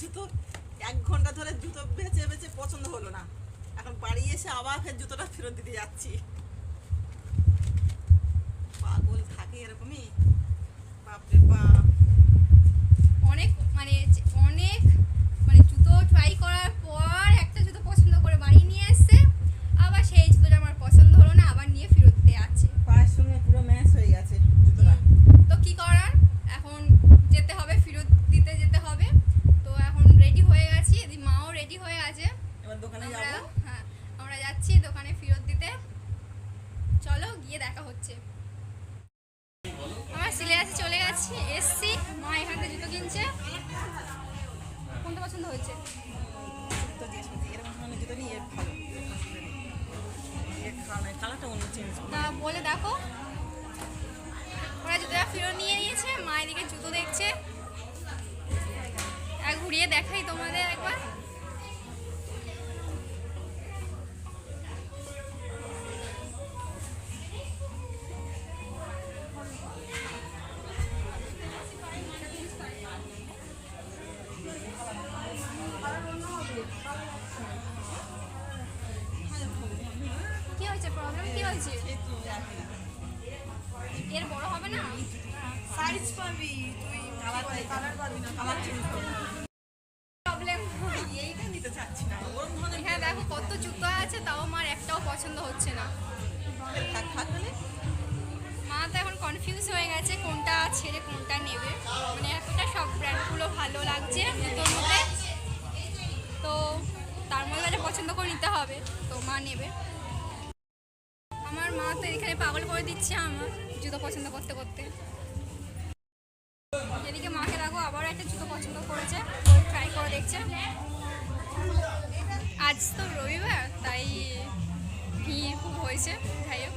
জুতো এক ঘণ্টা ধরে জুতো বেঁচে বেঁচে পছন্দ হলো না। এখন বাড়ি এসে আবার ফের জুতোটা ফেরত দিতে যাচ্ছি। পাগল থাকে এরকমই। বাপরে বাপ। অনেক মানে অনেক যাচ্ছি দোকানে ফেরত দিতে। চলো গিয়ে দেখা হচ্ছে। আমার সিলে আছে চলে গেছি এসছি মা এখান থেকে জুতো কিনছে। কোনটা পছন্দ হয়েছে? তা বলে দেখো। ওরা জুতোটা ফেরত নিয়ে নিয়েছে, মা এদিকে জুতো দেখছে। ঘুরিয়ে দেখাই তোমাদের একবার। সাইজ পাবি তুই প্রবলেম এখানে দেখো কত জুতো আছে, তাও আমার একটাও পছন্দ হচ্ছে না। মা তো এখন কনফিউজ হয়ে গেছে কোনটা ছেড়ে কোনটা নেবে। মানে এতটা সব ব্র্যান্ডগুলো ভালো লাগছে জুতোর তো তার মধ্যে একটা পছন্দ করে নিতে হবে, তো মা নেবে। আমার মা তো এখানে পাগল করে দিচ্ছে আমার জুতো পছন্দ করতে করতে। আজ তো রবিবার তাই ভিড় খুব হয়েছে যাই হোক।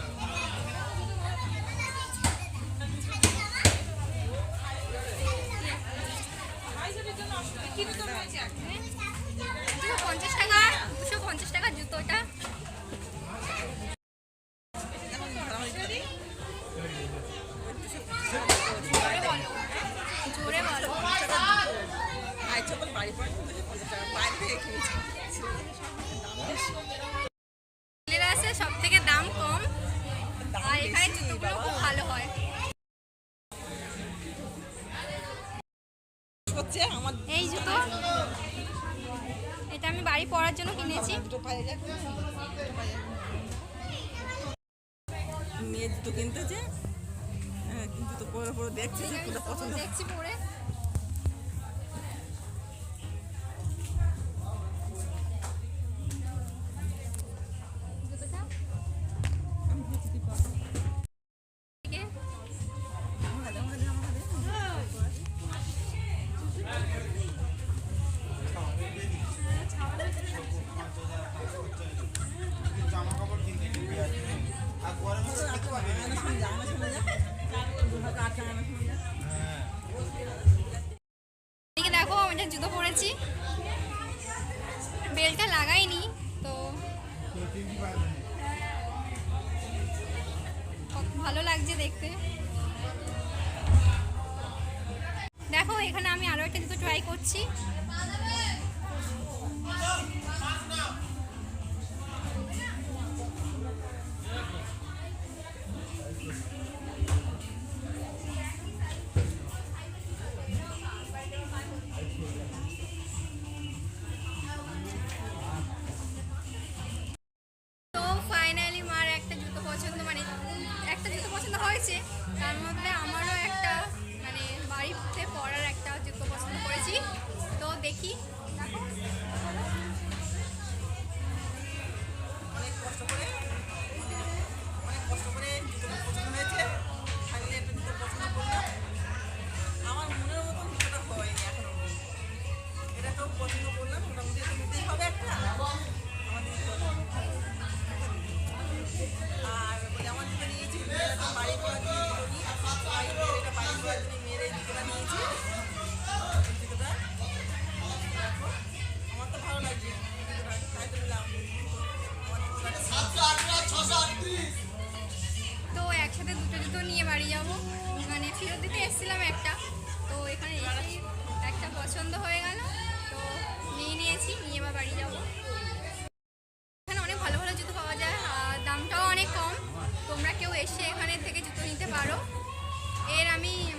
ছেলেরা আছে সব থেকে দাম কম। আর এখানে জুতোগুলো। খুব ভালো হয়। এই জুতো। এটা আমি বাড়ি পরার জন্য কিনেছি। মেয়ের জুতো কিনতেছে হ্যাঁ, কিন্তু তো পরে পরে দেখছি যে পছন্দ। দেখছি পরে। জুতো পরেছি বেলটা লাগাইনি, তো ভালো লাগছে দেখতে। দেখো, এখানে আমি আরও একটা জুতো ট্রাই করছি। হয়েছে, তার মধ্যে আমারও একটা মানে বাড়িতে পড়ার একটা যুক্ত পছন্দ করেছি। তো দেখি, দেখো।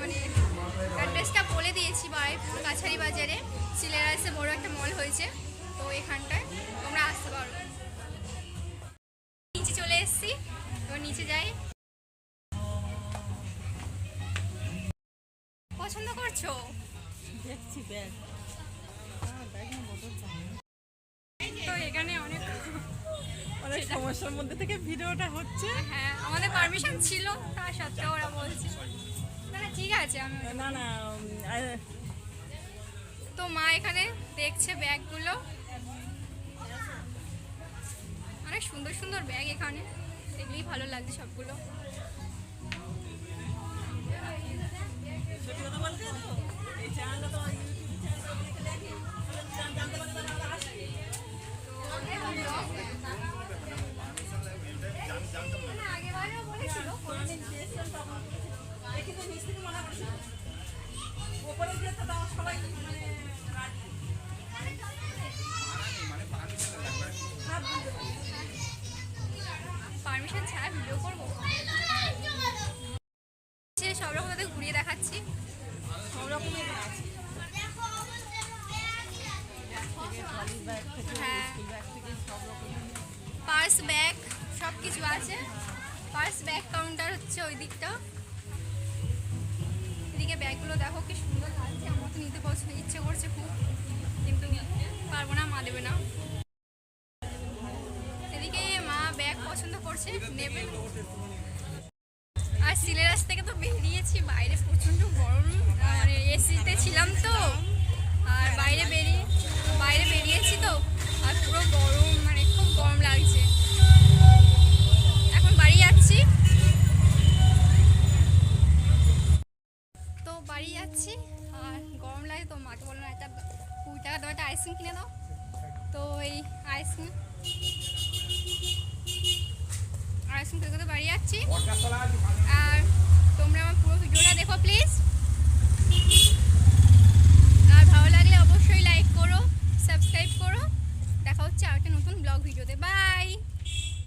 মানে অ্যাড্রেসটা বলে দিয়েছি বারুইপুর কাছারি বাজারে। সিলেরাসে বড় একটা মল হয়েছে তো এখানটায় তোমরা আসতে পারো। নিচে চলে এসেছি তো নিচে যাই। পছন্দ করছ? দেখছি ব্যাগ তো এখানে অনেক অনেক সমস্যার মধ্যে থেকে ভিডিওটা হচ্ছে। হ্যাঁ আমাদের পারমিশন ছিল তা সত্ত্বেও ওরা বলছে। না না ঠিক আছে আমি না না তো মা এখানে দেখছে ব্যাগগুলো। অনেক সুন্দর সুন্দর ব্যাগ এখানে। দেখলেই ভালো লাগছে সবগুলো। সত্যি কথা পারমিশন ছাড়া ভিডিও করব? সব রকম ঘুরিয়ে দেখাচ্ছি। সব রকমের পার্স ব্যাগ সব আছে। পার্স ব্যাগ কাউন্টার হচ্ছে ওই দিকটা। এদিকে ব্যাগগুলো দেখো কি সুন্দর তো নিতে পছন্দ ইচ্ছে করছে খুব। কিন্তু পারব না, মা দেবে না। সেদিকে মা ব্যাগ পছন্দ করছে, নেবে আর সিলেরাস থেকে তো বেরিয়েছি, বাইরে প্রচণ্ড গরম। মানে এসিতে ছিলাম তো। আর বাইরে বেরিয়ে বাইরে বেরিয়েছি যাচ্ছি। আর তোমরা আমার পুরো ভিডিওটা দেখো প্লিজ আর ভালো লাগলে অবশ্যই লাইক করো সাবস্ক্রাইব করো। দেখা হচ্ছে আর একটা নতুন ব্লগ ভিডিওতে। বাই